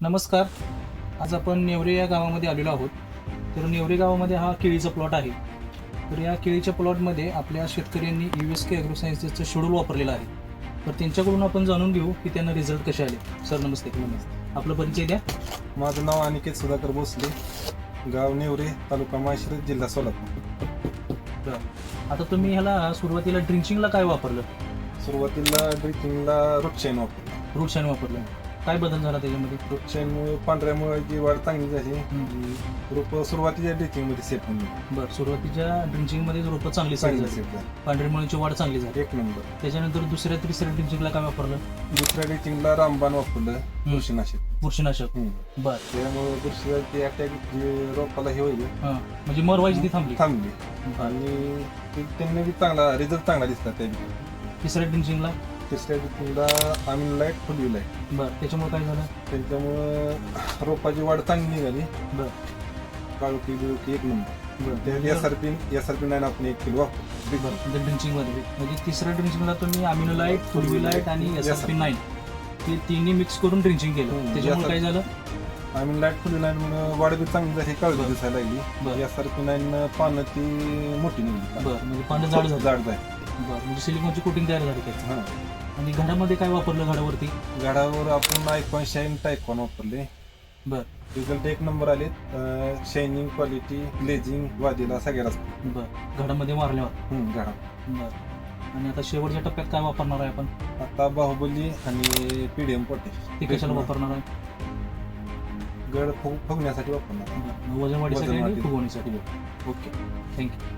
नमस्कार. आज आपण नेवरे या गावामध्ये आलेलो आहोत. तर नेवरे गावामध्ये हा केळीचा प्लॉट आहे. तर या केळीच्या प्लॉटमध्ये आपल्या शेतकऱ्यांनी यू एस के ॲग्रोसायन्सेसचं शेड्यूल वापरलेलं आहे. तर त्यांच्याकडून आपण जाणून घेऊ की त्यांना रिझल्ट कसे आले. सर नमस्ते. नमस्ते. आपला परिचय द्या. माझं नाव अनिकेत सुधाकर भोसले. गाव नेवरे तालुका माळशिरस जिल्हा सोलापूर. आता तुम्ही ह्याला सुरुवातीला ड्रिंचिंगला काय वापरलं? सुरुवातीला ड्रिचिंगला रोगशाईन वापरलं. रूट शाईन वापरलं. काय बदल झाला त्याच्यामध्ये? रोगशाईनमुळे पांढऱ्या जी वाढ चांगली झाली रोप सुरुवातीच्या ड्रिचिंगमध्ये सेट होऊन. बरं सुरुवातीच्या ड्रिंचिंगमध्ये रोपं चांगली चांगली चांगली झाली. सेट झाली. पांढरी मुळीची वाढ चांगली झाली. एक नंबर. त्याच्यानंतर दुसऱ्या तिसऱ्या ड्रिंचिंगला काय वापरलं? दुसऱ्या ड्रिचिंगला रामबाण वापरलं. बुरशीनाशक. बुरशीनाशक. हम्म. बर. त्यामुळे बुरशीची अटॅक जे रोपाला हे होईल. हा. म्हणजे मर व्हायची ती थांबली. थांबली. बर. आणि ते- त्यांनी बी चांगला रिझल्ट चांगला दिसला त्या तिसऱ्या ड्रिंचिंगला? तिसऱ्या ड्रिचिंगला आम्ही लाइट फुलवी लाइट बर त्याच्यामुळे काय झालं? त्याच्यामुळं रोपाची वाढ चांगली निघाली. बर. काळोखी बिळोखी एक नंबर. बर. त्यात S R P S R P nine आपण एक किलो वापरू. बरं ड्रिंचिंगमध्ये. म्हणजे तिसऱ्या ड्रिंचिंगला तुम्ही लाइट फुलवी लाइट आणि एस आर पी नाईन ते तिन्ही मिक्स करून ड्रिंचिंग केलं. हम्म, त्याच्यामुळे काय झालं? आम्ही लाइट म्हणून वाढ बी चांगली झाली काळजी. दिसायला बरं. लागली. एस आर पी नाईन पानं ती मोठी निघली. बरं म्हणजे पानं जाड झालं. जाय बरं म्हणजे सिलिकॉनची कोटिंग तयार झाली त्याची. हा. आणि घरामध्ये काय वापरलं घरावरती? झाडावर आपण आयकॉन शाईन टायकॉन वापरले. बर. रिझल्ट एक नंबर आले शायनिंग क्वालिटी ग्लेजिंग वादीला सगळ्यालाच बर. घरामध्ये मारल्यावर हम्म, झाडा बर. आणि आता शेवटच्या टप्प्यात काय वापरणार आहे आपण? आता बाहुबली आणि पीडीएम पोटे. ते कशाला वापरणार आहे? गड फुग फुगण्यासाठी वापरणार बरं, वजन वाढीसाठी आणि. फुगवणीसाठी ओके. थँक्यू